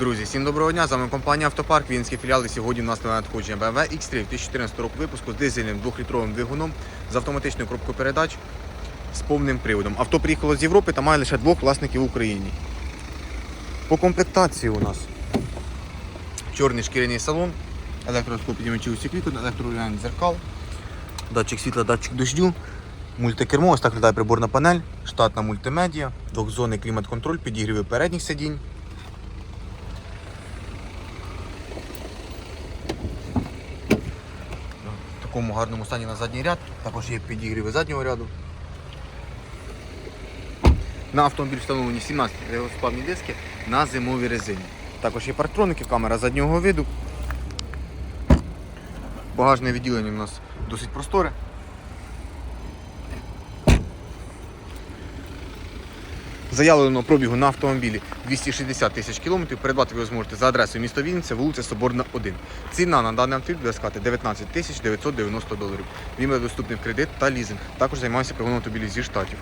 Друзі, всім доброго дня! З вами компанія Автопарк, Вінський філіал. І сьогодні у нас нове надходження BMW X3 2014 року випуску з дизельним 2-літровим двигуном з автоматичною коробкою передач з повним приводом. Авто приїхало з Європи та має лише двох власників в Україні. По комплектації у нас чорний шкіряний салон, електроскопідімачі усі кліку, електрорулювання дзеркал, датчик світла, датчик дождю, мультикермо, ось так виглядає приборна панель, штатна мультимедіа, двохзонний клімат-контроль, підігріви передніх сидінь. В такому гарному стані на задній ряд, також є підігріви заднього ряду. На автомобіль встановлені 17 велосипедні диски на зимовій резині. Також є парктроники, камера заднього виду. Багажне відділення у нас досить просторе. Заявлено пробігу на автомобілі 260 тисяч кілометрів. Придбати ви зможете за адресою місто Вінниця, вулиця Соборна, 1. Ціна на даний автомобіль буде складати 19 тисяч 990 доларів. Він буде доступний в кредит та лізинг. Також займаюся пригоном автомобілів зі штатів.